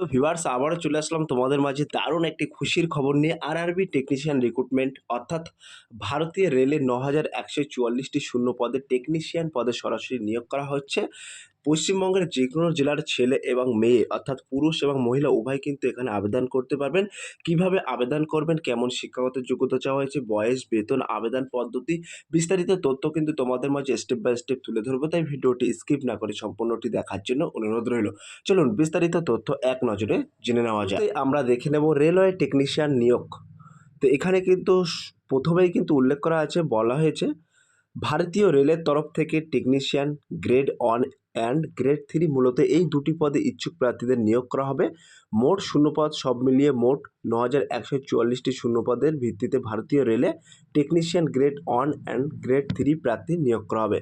তো ভিভার্স আবারও চলে আসলাম তোমাদের মাঝে দারুণ একটি খুশির খবর নিয়ে আর আরআরবি টেকনিশিয়ান রিক্রুটমেন্ট অর্থাৎ ভারতীয় রেলের ন হাজার একশো চুয়াল্লিশটি শূন্য পদে টেকনিশিয়ান পদে সরাসরি নিয়োগ করা হচ্ছে। পশ্চিমবঙ্গের যে কোনো জেলার ছেলে এবং মেয়ে, অর্থাৎ পুরুষ এবং মহিলা, উভয় কিন্তু এখানে আবেদন করতে পারবেন। কীভাবে আবেদন করবেন? কেমন শিক্ষাগত যোগ্যতা চাওয়া হয়েছে? বয়স, বেতন, আবেদন পদ্ধতি, বিস্তারিত তথ্য কিন্তু তোমাদের মাঝে স্টেপ বাই স্টেপ তুলে ধরবো। তাই ভিডিওটি স্কিপ না করে সম্পূর্ণটি দেখার জন্য অনুরোধ রইল। চলুন, বিস্তারিত তথ্য এক নজরে জেনে নেওয়া যায় আমরা দেখে নেব রেলওয়ে টেকনিশিয়ান নিয়োগ। তো এখানে কিন্তু প্রথমেই কিন্তু উল্লেখ করা আছে, বলা হয়েছে, ভারতীয় রেলের তরফ থেকে technician grade one and grade three মূলত এই দুটি পদে ইচ্ছুক প্রার্থীদের নিয়োগ করা হবে। মোট শূন্যপদ সব মিলিয়ে মোট ন হাজার একশো চুয়াল্লিশটি শূন্যপদের ভিত্তিতে ভারতীয় রেলে technician grade one and grade three প্রার্থী নিয়োগ করা হবে।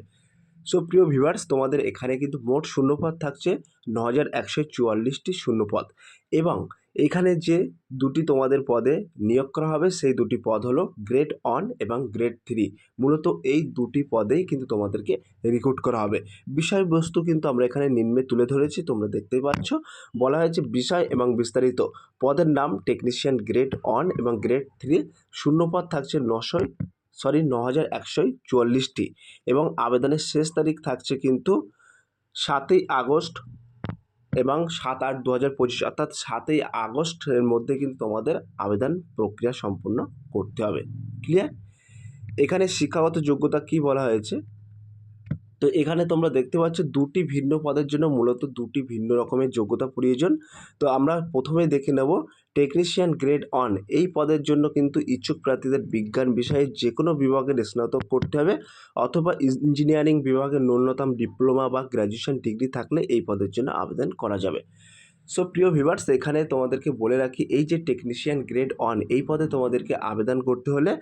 সো প্রিয় ভিউয়ার্স তোমাদের এখানে কিন্তু মোট শূন্যপদ থাকছে ন হাজার একশো চুয়াল্লিশটি শূন্যপদ এবং এখানে যে দুটি তোমাদের পদে নিয়োগ করা হবে, সেই দুটি পদ হলো গ্রেড ওয়ান এবং গ্রেড থ্রি মূলত এই দুটি পদেই কিন্তু তোমাদেরকে রিক্রুট করা হবে। বিষয়বস্তু কিন্তু আমরা এখানে নিম্নে তুলে ধরেছি, তোমরা দেখতেই পাচ্ছ। বলা হয়েছে বিষয় এবং বিস্তারিত। পদের নাম টেকনিশিয়ান গ্রেড ওয়ান এবং গ্রেড থ্রি শূন্যপদ থাকছে নশোই সরি ন হাজার একশোই চুয়াল্লিশটি। এবং আবেদনের শেষ তারিখ থাকছে কিন্তু সাতই আগস্ট এবং সাত আট দু হাজার পঁচিশ, অর্থাৎ সাতই আগস্টের মধ্যে কিন্তু তোমাদের আবেদন প্রক্রিয়া সম্পূর্ণ করতে হবে। ক্লিয়ার এখানে শিক্ষাগত যোগ্যতা কি বলা হয়েছে? তো এখানে তোমরা দেখতে পাচ্ছ দুটি ভিন্ন পদের জন্য মূলত দুটি ভিন্ন রকমের যোগ্যতা প্রয়োজন। তো আমরা প্রথমে দেখে নেব টেকনিশিয়ান গ্রেড অন এই পদের জন্য কিন্তু ইচ্ছুক প্রার্থীদের বিজ্ঞান বিষয়ে যে কোনো বিভাগের স্নাতক করতে হবে অথবা ইঞ্জিনিয়ারিং বিভাগের ন্যূনতম ডিপ্লোমা বা গ্র্যাজুয়েশন ডিগ্রি থাকলে এই পদের জন্য আবেদন করা যাবে। সো প্রিয় ভিভার্স এখানে তোমাদেরকে বলে রাখি, এই যে টেকনিশিয়ান গ্রেড অন এই পদে তোমাদেরকে আবেদন করতে হলে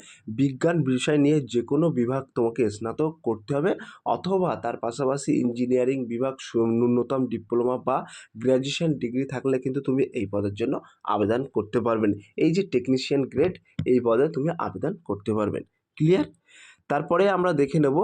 বিজ্ঞান বিষয় নিয়ে যে কোনো বিভাগ তোমাকে স্নাতক করতে হবে, অথবা তার পাশাপাশি ইঞ্জিনিয়ারিং বিভাগ ন্যূনতম ডিপ্লোমা বা গ্র্যাজুয়েশন ডিগ্রি থাকলে কিন্তু তুমি এই পদের জন্য আবেদন করতে পারবেন। এই যে টেকনিশিয়ান গ্রেড এই পদে তুমি আবেদন করতে পারবেন। ক্লিয়ার তারপরে আমরা দেখে নেব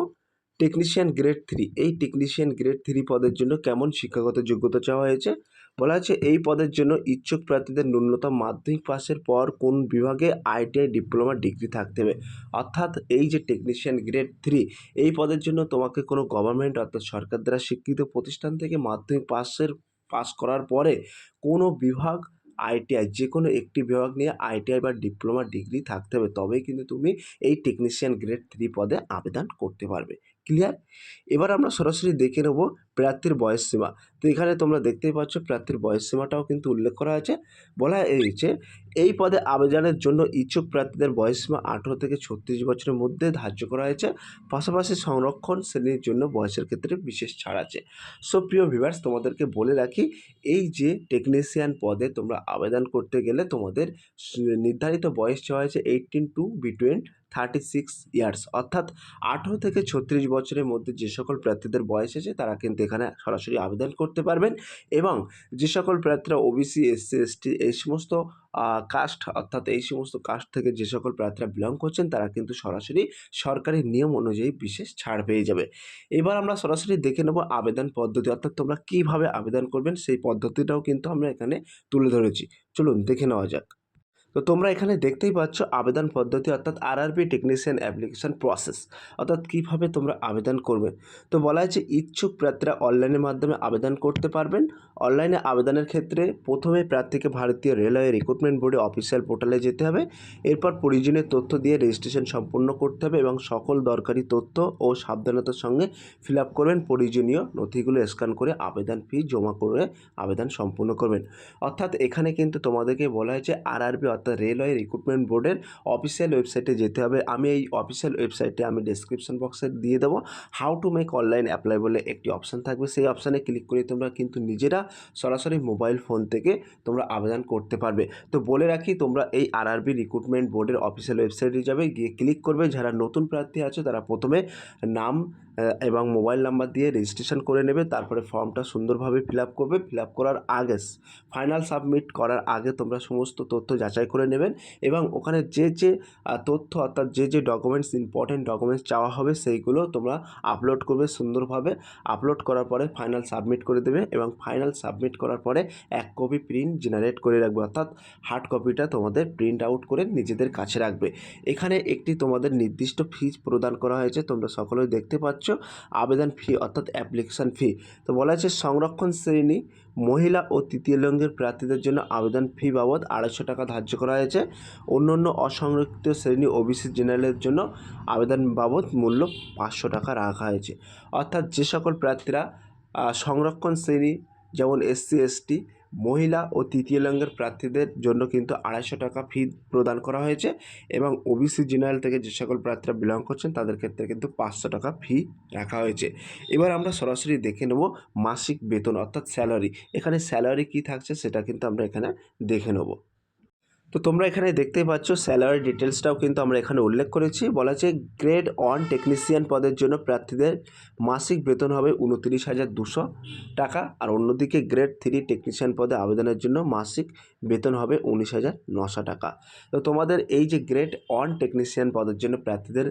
টেকনিশিয়ান গ্রেড থ্রি এই টেকনিশিয়ান গ্রেড থ্রি পদের জন্য কেমন শিক্ষাগত যোগ্যতা চাওয়া হয়েছে। বলা হচ্ছে এই পদের জন্য ইচ্ছুক প্রার্থীদের ন্যূনতম মাধ্যমিক পাসের পর কোন বিভাগে আইটিআই ডিপ্লোমা ডিগ্রি থাকতে হবে? অর্থাৎ এই যে টেকনিশিয়ান গ্রেড থ্রি এই পদের জন্য তোমাকে কোনো গভর্নমেন্ট অর্থাৎ সরকার দ্বারা স্বীকৃত প্রতিষ্ঠান থেকে মাধ্যমিক পাশের পাস করার পরে কোনো বিভাগ আইটিআই যে কোনো একটি বিভাগ নিয়ে আইটিআই বা ডিপ্লোমা ডিগ্রি থাকতে হবে। তবেই কিন্তু তুমি এই টেকনিশিয়ান গ্রেড থ্রি পদে আবেদন করতে পারবে। ক্লিয়ার এবার আমরা সরাসরি দেখে নেব প্রার্থীর বয়স সীমা। তো এখানে তোমরা দেখতেই পাচ্ছ প্রার্থীর বয়স সীমাটাও কিন্তু উল্লেখ করা আছে। বলা হয়েছে, এই পদে আবেদনের জন্য ইচ্ছুক প্রার্থীদের বয়স সীমা আঠেরো থেকে ছত্রিশ বছরের মধ্যে ধার্য করা হয়েছে। পাশাপাশি সংরক্ষণ শ্রেণির জন্য বয়সের ক্ষেত্রে বিশেষ ছাড় আছে। সো প্রিয় ভিভার্স তোমাদেরকে বলে রাখি, এই যে টেকনিশিয়ান পদে তোমরা আবেদন করতে গেলে তোমাদের নির্ধারিত বয়স চাওয়া হয়েছে eighteen to between thirty six years অর্থাৎ আঠেরো থেকে ছত্রিশ বছরের মধ্যে যে সকল প্রার্থীদের বয়স আছে, তারা কিন্তু এখানে সরাসরি আবেদন করতে পারবেন এবং যে সকল প্রার্থীরা ওবিসি এসসি এসটি এই সমস্ত কাস্ট অর্থাৎ এই সমস্ত কাস্ট থেকে যে সকল প্রার্থীরা বিলং করছেন, তারা কিন্তু সরাসরি সরকারি নিয়ম অনুযায়ী বিশেষ ছাড় পেয়ে যাবে। এবার আমরা সরাসরি দেখে নেব আবেদন পদ্ধতি, অর্থাৎ তোমরা কীভাবে আবেদন করবেন সেই পদ্ধতিটাও কিন্তু আমরা এখানে তুলে ধরেছি। চলুন দেখে নেওয়া যাক। তো তোমরা এখানে দেখতেই পাচ্ছ আবেদন পদ্ধতি অর্থাৎ আরআরবি টেকনিশিয়ান অ্যাপ্লিকেশন প্রসেস অর্থাৎ কীভাবে তোমরা আবেদন করবে। তো বলা হয়েছে, ইচ্ছুক প্রার্থীরা অনলাইনের মাধ্যমে আবেদন করতে পারবেন। অনলাইনে আবেদনের ক্ষেত্রে প্রথমে প্রার্থীকে ভারতীয় রেলওয়ে রিক্রুটমেন্ট বোর্ডে অফিসিয়াল পোর্টালে যেতে হবে। এরপর প্রয়োজনীয় তথ্য দিয়ে রেজিস্ট্রেশন সম্পূর্ণ করতে হবে এবং সকল দরকারি তথ্য ও সাবধানতার সঙ্গে ফিল আপ করবেন। প্রয়োজনীয় নথিগুলো স্ক্যান করে আবেদন ফি জমা করে আবেদন সম্পূর্ণ করবেন। অর্থাৎ এখানে কিন্তু তোমাদেরকে বলা হয়েছে আরআরবি অর্থাৎ রেলওয়ে রিক্রুটমেন্ট বোর্ডের অফিসিয়াল ওয়েবসাইটে যেতে হবে। আমি এই অফিসিয়াল ওয়েবসাইটে আমি ডেসক্রিপশন বক্সে দিয়ে দেবো। How to make online apply বলে একটি অপশান থাকবে। সেই অপশানে ক্লিক করে তোমরা কিন্তু নিজেরা সরাসরি মোবাইল ফোন থেকে তোমরা আবেদন করতে পারবে। তো বলে রাখি, তোমরা এই আরআরবি রিক্রুটমেন্ট বোর্ডের অফিসিয়াল ওয়েবসাইটে যাবে। গিয়ে ক্লিক করবে। যারা নতুন প্রার্থী আছে, তারা প্রথমে নাম এবং মোবাইল নাম্বার দিয়ে রেজিস্ট্রেশন করে নেবে। তারপরে ফর্মটা সুন্দরভাবে ফিল আপ করবে। ফিল আপ করার আগে ফাইনাল সাবমিট করার আগে তোমরা সমস্ত তথ্য যাচাই ভেরিফাই করে নেবেন এবং ওখানে যে যে তথ্য অর্থাৎ যে যে ডকুমেন্টস ইম্পর্টেন্ট ডকুমেন্টস চাওয়া হবে সেইগুলো তোমরা আপলোড করবে সুন্দরভাবে। আপলোড করার পরে ফাইনাল সাবমিট করে দেবে এবং ফাইনাল সাবমিট করার পরে এক কপি প্রিন্ট জেনারেট করে রাখবে। অর্থাৎ হার্ড কপিটা তোমাদের প্রিন্ট আউট করে নিজেদের কাছে রাখবে। এখানে একটি তোমাদের নির্দিষ্ট ফিজ প্রদান করা হয়েছে, তোমরা সকলেই দেখতে পাচ্ছ। আবেদন ফি অর্থাৎ অ্যাপ্লিকেশন ফি তো বলা হয়েছে সংরক্ষণ শ্রেণি মহিলা ও তৃতীয় লিঙ্গের প্রার্থীদের জন্য আবেদন ফি বাবদ আড়াইশো টাকা ধার্য করা হয়েছে। অন্যান্য অন্য অসংরক্ষিত শ্রেণি ওবিসি জেনারেলের জন্য আবেদন বাবদ মূল্য পাঁচশো টাকা রাখা হয়েছে। অর্থাৎ যে সকল প্রার্থীরা সংরক্ষণ শ্রেণি, যেমন এসসি, এসটি মহিলা ও তৃতীয় লিঙ্গের প্রার্থীদের জন্য কিন্তু আড়াইশো টাকা ফি প্রদান করা হয়েছে এবং ওবিসি জেনারেল থেকে যে সকল প্রার্থীরা বিলং করছেন, তাদের ক্ষেত্রে কিন্তু পাঁচশো টাকা ফি রাখা হয়েছে। এবার আমরা সরাসরি দেখে নেব মাসিক বেতন অর্থাৎ স্যালারি এখানে স্যালারি কি থাকছে সেটা কিন্তু আমরা এখানে দেখে নেব। তো তোমরা এখানে দেখতে পাচ্ছ স্যালারি ডিটেলসটাও কিন্তু আমরা এখানে উল্লেখ করেছি। বলা আছে গ্রেড ওয়ান টেকনিশিয়ান পদের জন্য প্রার্থীদের মাসিক বেতন হবে উনত্রিশ হাজার দুশো টাকা আর অন্যদিকে গ্রেড থ্রি টেকনিশিয়ান পদে আবেদনের জন্য মাসিক বেতন হবে উনিশ হাজার নশো টাকা। তো তোমাদের এই যে গ্রেড ওয়ান টেকনিশিয়ান পদের জন্য প্রার্থীদের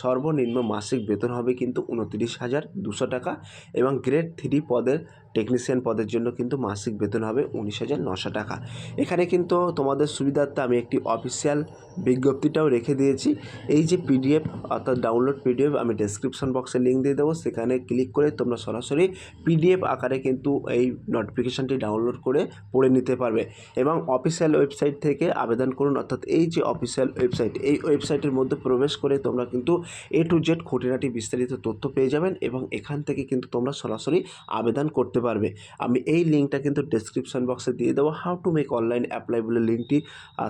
সর্বনিম্ন মাসিক বেতন হবে কিন্তু উনত্রিশ হাজার দুশো টাকা এবং গ্রেড থ্রি পদের টেকনিশিয়ান পদের জন্য কিন্তু মাসিক বেতন হবে উনিশ হাজার নশো টাকা। এখানে কিন্তু তোমাদের সুবিধার্থে আমি একটি অফিসিয়াল বিজ্ঞপ্তিটাও রেখে দিয়েছি। এই যে পিডিএফ অর্থাৎ ডাউনলোড পিডিএফ আমি ডেসক্রিপশন বক্সে লিঙ্ক দিয়ে দেবো। সেখানে ক্লিক করে তোমরা সরাসরি পিডিএফ আকারে কিন্তু এই নোটিফিকেশানটি ডাউনলোড করে পড়ে নিতে পারবে। এবং অফিসিয়াল ওয়েবসাইট থেকে আবেদন করুন। অর্থাৎ এই যে অফিসিয়াল ওয়েবসাইট এই ওয়েবসাইটের মধ্যে প্রবেশ করে তোমরা কিন্তু এ টু জেড খুঁটিনাটি বিস্তারিত তথ্য পেয়ে যাবেন এবং এখান থেকে কিন্তু তোমরা সরাসরি আবেদন করতে পারবে। আমি এই লিঙ্কটা কিন্তু ডেসক্রিপশন বক্সে দিয়ে দেবো। How to make online apply বলে লিঙ্কটি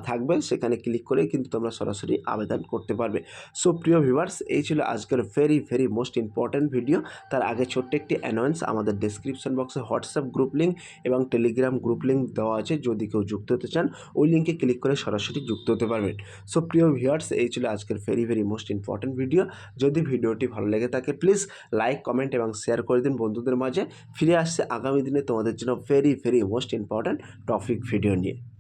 থাকবে। সেখানে ক্লিক করে কিন্তু তোমরা সরাসরি আবেদন করতে পারবে। সো প্রিয় ভিউয়ার্স এই ছিল আজকের very very most important video তার আগে ছোট্ট একটি অ্যানাউন্স আমাদের ডেসক্রিপশন বক্সে হোয়াটসঅ্যাপ গ্রুপ লিঙ্ক এবং টেলিগ্রাম গ্রুপ লিঙ্ক দেওয়া আছে। যদি কেউ যুক্ত হতে চান, ওই লিঙ্কে ক্লিক করে সরাসরি যুক্ত হতে পারবেন। সো প্রিয় ভিউয়ার্স এই ছিল আজকের very very most important video যদি ভিডিওটি ভালো লেগে থাকে প্লিজ লাইক কমেন্ট এবং শেয়ার করে দিন বন্ধুদের মাঝে। ফিরে আসছে আগামী দিনে তোমাদের জন্য very very most important topic video নিয়ে।